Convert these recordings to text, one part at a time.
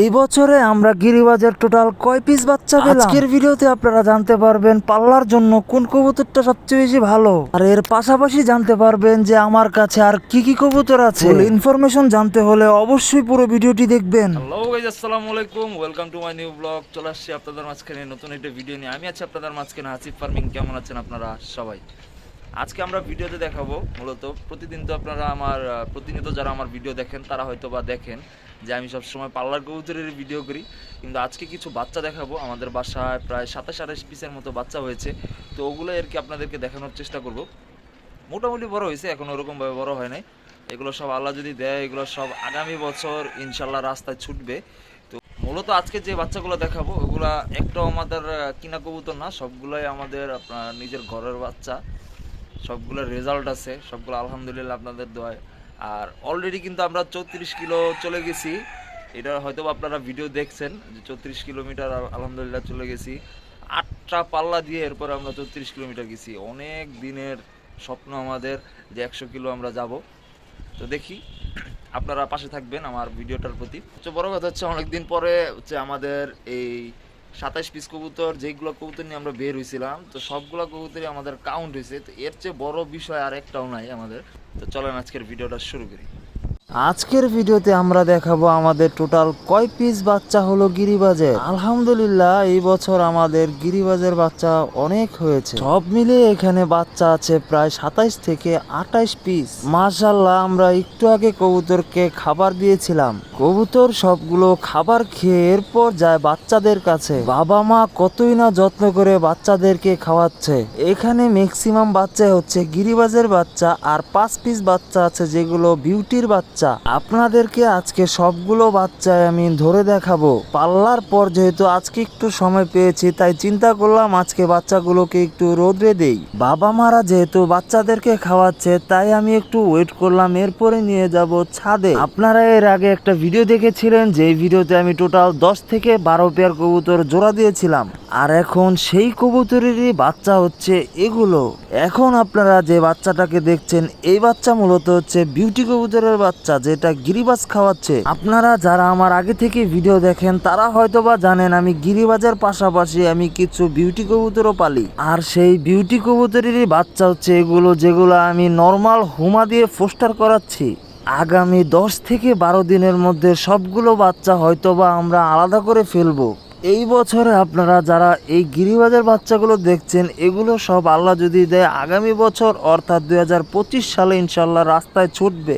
এই বছরে আমরা গিরিবাজের টোটাল কয় পিস বাচ্চা পেলাম? আজকের ভিডিওতে আপনারা জানতে পারবেন পাল্লার জন্য কোন কবুতরটা সবচেয়ে বেশি ভালো। আর এর পাশাপাশি জানতে পারবেন যে আমার কাছে আর কি কি কবুতর আছে। ইনফরমেশন জানতে হলে অবশ্যই পুরো ভিডিওটি দেখবেন। হ্যালো গাইজ আসসালামু আলাইকুম। Welcome to my new blog চলে আসছি আপনাদের মাঝখানে নতুন একটা ভিডিও নিয়ে। আমি আছি আপনাদের মাঝখানে হাসিফ ফার্মিং কেমন আছেন আপনারা সবাই? আজকে আমরা ভিডিওতে দেখাবো মূলত প্রতিদিন তো আপনারা আমার প্রতিনিয়ত যারা আমার ভিডিও দেখেন, তারা হয়তো বা দেখেন যে আমি সবসময় পার্লার কবুতরের ভিডিও করি। কিন্তু আজকে কিছু বাচ্চা দেখাবো। আমাদের বাসায় প্রায় সাতাশ আঠাশ পিসের মতো বাচ্চা হয়েছে। তো ওগুলো আর কি আপনাদেরকে দেখানোর চেষ্টা করব। মোটামুটি বড় হয়েছে, এখন ওরকমভাবে বড় হয় নাই। এগুলো সব আল্লাহ যদি দেয়, এগুলো সব আগামী বছর ইনশাল্লাহ রাস্তায় ছুটবে। তো মূলত আজকে যে বাচ্চাগুলো দেখাবো, ওগুলা একটাও আমাদের কিনা কবুতর না, সবগুলোই আমাদের আপনার নিজের ঘরের বাচ্চা। সবগুলোর রেজাল্ট আছে, সবগুলো আলহামদুলিল্লাহ আপনাদের দোয়ায়। আর অলরেডি কিন্তু আমরা চৌত্রিশ কিলো চলে গেছি। এটা হয়তো আপনারা ভিডিও দেখছেন, যে চৌত্রিশ কিলোমিটার আলহামদুলিল্লাহ চলে গেছি। আটটা পাল্লা দিয়ে এরপর আমরা চৌত্রিশ কিলোমিটার গেছি। অনেক দিনের স্বপ্ন আমাদের যে একশো কিলো আমরা যাব। তো দেখি, আপনারা পাশে থাকবেন আমার ভিডিওটার প্রতি। সবচেয়ে বড় কথা হচ্ছে অনেকদিন পরে হচ্ছে আমাদের এই সাতাশ পিস কবুতর যেগুলো কবুতর নিয়ে আমরা বের হয়েছিলাম তো সবগুলো কবুতরই আমাদের কাউন্ট হয়েছে তো এর চেয়ে বড় বিষয় আর একটাও নাই আমাদের। তো চলেন আজকের ভিডিওটা শুরু করি। আজকের ভিডিওতে আমরা দেখাবো আমাদের টোটাল কয় পিস বাচ্চা হলো গিরিবাজের। আলহামদুলিল্লাহ, এই বছর আমাদের গিরিবাজের বাচ্চা অনেক হয়েছে। সব মিলিয়ে এখানে বাচ্চা আছে প্রায় সাতাইশ থেকে আঠাইশ পিস। মাশাল্লাহ আমরা একটু আগে কবুতরকে খাবার দিয়েছিলাম। কবুতর সবগুলো খাবার খেয়ে এরপর যায় বাচ্চাদের কাছে। বাবা মা কতই না যত্ন করে বাচ্চাদেরকে খাওয়াচ্ছে। এখানে ম্যাক্সিমাম বাচ্চা হচ্ছে গিরিবাজের বাচ্চা আর পাঁচ পিস বাচ্চা আছে যেগুলো বিউটির বাচ্চা। আপনাদেরকে আজকে সবগুলো বাচ্চায় আমি ধরে দেখাবো। পাল্লার পর যেহেতু আজকে একটু সময় পেয়েছি, তাই চিন্তা করলাম আজকে বাচ্চাগুলোকে একটু রোদ্রে দেই। বাবা মারা যেহেতু বাচ্চাদেরকে খাওয়াচ্ছে, তাই আমি একটু ওয়েট করলাম, এরপরে নিয়ে যাব ছাদে। আপনারা এর আগে একটা ভিডিও দেখেছিলেন যে ভিডিওতে আমি টোটাল দশ থেকে বারো পেয়ার কবুতর জোড়া দিয়েছিলাম। আর এখন সেই কবুতরেরই বাচ্চা হচ্ছে এগুলো। এখন আপনারা যে বাচ্চাটাকে দেখছেন, এই বাচ্চা মূলত হচ্ছে বিউটি কবুতরের বাচ্চা। যেটা গিরিবাজ খাওয়াচ্ছে। আপনারা যারা আমার আগে থেকে ভিডিও দেখেন, তারা হয়তোবা জানেন আমি গিরিবাজের পাশাপাশি আমি কিছু বিউটি কবুতরও পালি। আর সেই বিউটি কবুতরেরই বাচ্চা হচ্ছে এগুলো যেগুলো আমি নর্মাল হুমা দিয়ে ফোস্টার করাচ্ছি। আগামী দশ থেকে বারো দিনের মধ্যে সবগুলো বাচ্চা হয়তোবা আমরা আলাদা করে ফেলব। এই বছরে আপনারা যারা এই গিরিবাজের বাচ্চাগুলো দেখছেন, এগুলো সব আল্লাহ যদি দেয়, আগামী বছর অর্থাৎ দুই হাজার পঁচিশ সালে ইনশাল্লাহ রাস্তায় ছুটবে।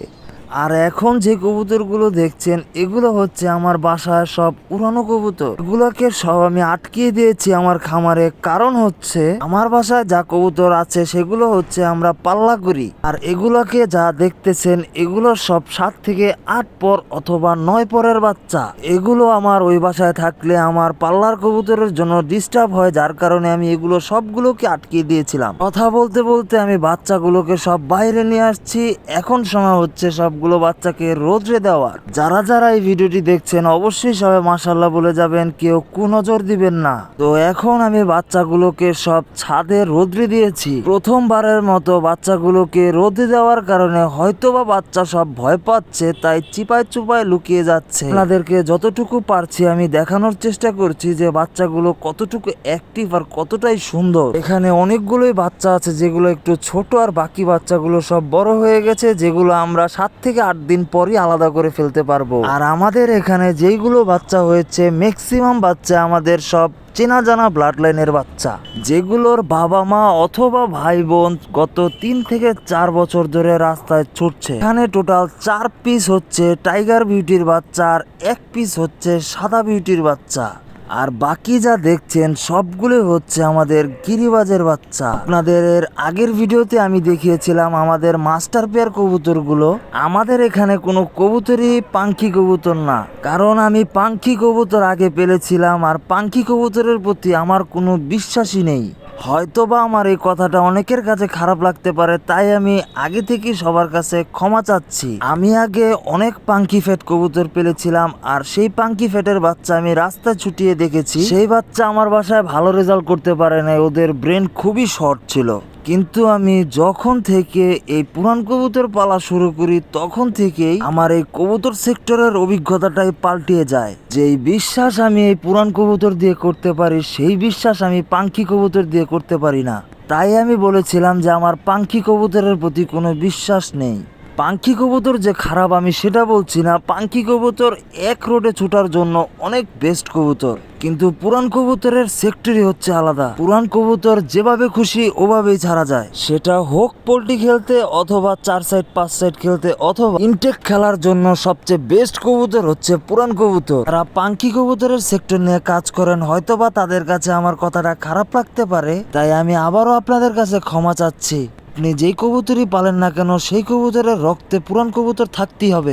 আর এখন যে কবুতরগুলো দেখছেন, এগুলো হচ্ছে আমার বাসায় সব পুরানো কবুতর। এগুলোকে সব আমি আটকিয়ে দিয়েছি আমার খামারে। কারণ হচ্ছে, আমার বাসায় যা কবুতর আছে, সেগুলো হচ্ছে আমরা পাল্লা করি। আর এগুলোকে যা দেখতেছেন, এগুলো সব সাত থেকে আট পর অথবা নয় পরের বাচ্চা। এগুলো আমার ওই বাসায় থাকলে আমার পাল্লার কবুতরের জন্য ডিস্টার্ব হয়, যার কারণে আমি এগুলো সবগুলোকে আটকিয়ে দিয়েছিলাম। কথা বলতে বলতে আমি বাচ্চাগুলোকে সব বাইরে নিয়ে আসছি। এখন সময় হচ্ছে সবগুলো বাচ্চাকে রোদ্রে দেওয়ার। যারা যারা এই ভিডিওটি দেখছেন, অবশ্যই সবাই মাসাল্লাহ বলে যাবেন, কেউ কুনজর দিবেন না। তো এখন আমি বাচ্চাগুলোকে সব ছাদে রোদ্রে দিয়েছি। প্রথমবারের মতো বাচ্চাগুলোকে রোদে দেওয়ার কারণে হয়তোবা বাচ্চা সব ভয় পাচ্ছে, তাই চিপায় চুপায় লুকিয়ে যাচ্ছে। আপনাদেরকে যতটুকু পারছি আমি দেখানোর চেষ্টা করছি যে বাচ্চাগুলো কতটুকু অ্যাক্টিভ আর কতটাই সুন্দর। এখানে অনেকগুলোই বাচ্চা আছে, যেগুলো একটু ছোট আর বাকি বাচ্চাগুলো সব বড় হয়ে গেছে, যেগুলো আমরা সাত থেকে আট দিন পরই আলাদা করে ফেলতে পারব। আর আমাদের এখানে যেইগুলো বাচ্চা হয়েছে ম্যাক্সিমাম বাচ্চা আমাদের সব চেনা জানা ব্লাড লাইনের বাচ্চা। যেগুলোর বাবা মা অথবা ভাই বোন গত তিন থেকে চার বছর ধরে রাস্তায় ছুটছে। এখানে টোটাল চার পিস হচ্ছে টাইগার বিউটির বাচ্চা আর এক পিস হচ্ছে সাদা বিউটির বাচ্চা। আর বাকি যা দেখছেন সবগুলো হচ্ছে আমাদের গিরিবাজের বাচ্চা। আপনাদের আগের ভিডিওতে আমি দেখিয়েছিলাম আমাদের মাস্টার পেয়ার কবুতরগুলো। আমাদের এখানে কোনো কবুতরই পাঙ্খি কবুতর না। কারণ আমি পাঙ্খি কবুতর আগে পেলেছিলাম আর পাঙ্খি কবুতরের প্রতি আমার কোনো বিশ্বাসই নেই। হয়তোবা আমার এই কথাটা অনেকের কাছে খারাপ লাগতে পারে, তাই আমি আগে থেকে সবার কাছে ক্ষমা চাচ্ছি। আমি আগে অনেক পাঙ্কি ফেট কবুতর পেলেছিলাম, আর সেই পাঙ্কি ফেটের বাচ্চা আমি রাস্তায় ছুটিয়ে দেখেছি। সেই বাচ্চা আমার বাসায় ভালো রেজাল্ট করতে পারে নাই, ওদের ব্রেন খুবই শর্ট ছিল। কিন্তু আমি যখন থেকে এই পুরান কবুতর পালা শুরু করি, তখন থেকেই আমার এই কবুতর সেক্টরের অভিজ্ঞতাটাই পাল্টিয়ে যায়। যে বিশ্বাস আমি এই পুরান কবুতর দিয়ে করতে পারি, সেই বিশ্বাস আমি পাঙ্খি কবুতর দিয়ে করতে পারি না। তাই আমি বলেছিলাম যে আমার পাঙ্খি কবুতরের প্রতি কোনো বিশ্বাস নেই। পাঙ্কি কবুতর যে খারাপ, আমি সেটা বলছি না। পাঙ্কি কবুতর এক রোডে ছুটার জন্য অনেক বেস্ট কবুতর। কিন্তু পুরান কবুতরের সেক্টরি হচ্ছে আলাদা। পুরান কবুতর যেভাবে খুশি, ওভাবেই ছাড়া যায়। সেটা হোক পোল্ট্রি খেলতে অথবা চার সাইড পাঁচ সাইড খেলতে অথবা ইনটেক খেলার জন্য সবচেয়ে বেস্ট কবুতর হচ্ছে পুরান কবুতর। তারা পাঙ্কি কবুতরের সেক্টর নিয়ে কাজ করেন, হয়তোবা তাদের কাছে আমার কথাটা খারাপ লাগতে পারে, তাই আমি আবারও আপনাদের কাছে ক্ষমা চাচ্ছি। আপনি যেই কবুতরই পালেন না কেন, সেই কবুতরের রক্তে পুরান কবুতর থাকতেই হবে।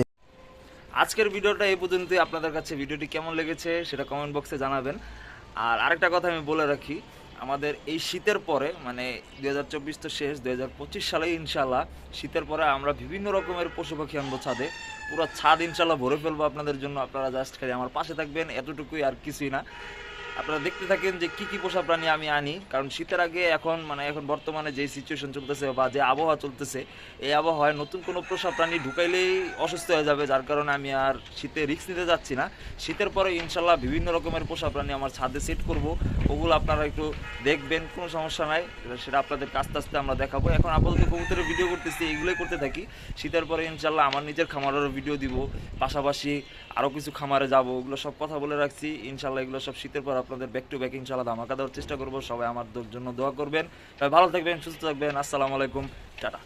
আজকের ভিডিওটা এই পর্যন্তই। আপনাদের কাছে ভিডিওটি কেমন লেগেছে সেটা কমেন্ট বক্সে জানাবেন। আর আরেকটা কথা আমি বলে রাখি, আমাদের এই শীতের পরে মানে দু হাজার চব্বিশ তো শেষ দু হাজার পঁচিশ সালে ইনশাল্লাহ শীতের পরে আমরা বিভিন্ন রকমের পশু পাখি আনব ছাদে। পুরো ছাদ ইনশাল্লাহ ভরে ফেলব আপনাদের জন্য। আপনারা জাস্ট খালি আমার পাশে থাকবেন, এতটুকুই আর কিছুই না। আপনারা দেখতে থাকেন যে কি কি পোষা প্রাণী আমি আনি, কারণ শীতের আগে এখন মানে এখন বর্তমানে যে সিচুয়েশন চলতেছে বা যে আবহাওয়া চলতেছে, এই আবহাওয়ায় নতুন কোনো পোষা প্রাণী ঢুকাইলেই অসুস্থ হয়ে যাবে, যার কারণে আমি আর শীতে রিস্ক নিতে যাচ্ছি না। শীতের পরে ইনশাল্লাহ বিভিন্ন রকমের পোষা প্রাণী আমার ছাদে সেট করব। ওগুলো আপনারা একটু দেখবেন, কোনো সমস্যা নাই, সেটা আপনাদের আস্তে আস্তে আমরা দেখাবো। এখন আপাতত কবুতরের ভিডিও করতেছি, এগুলোই করতে থাকি। শীতের পরে ইনশাল্লাহ আমার নিজের খামারেরও ভিডিও দিব। পাশাপাশি আরও কিছু খামারে যাব, ওগুলো সব কথা বলে রাখছি। ইনশাল্লাহ এগুলো সব শীতের পর আপনাদের ব্যাক টু ব্যাক ইনশাল্লাহ ধামাকা দেওয়ার চেষ্টা করব। সবাই আমার জন্য দোয়া করবেন। ভালো থাকবেন, সুস্থ থাকবেন। আসসালামু আলাইকুম। টাটা।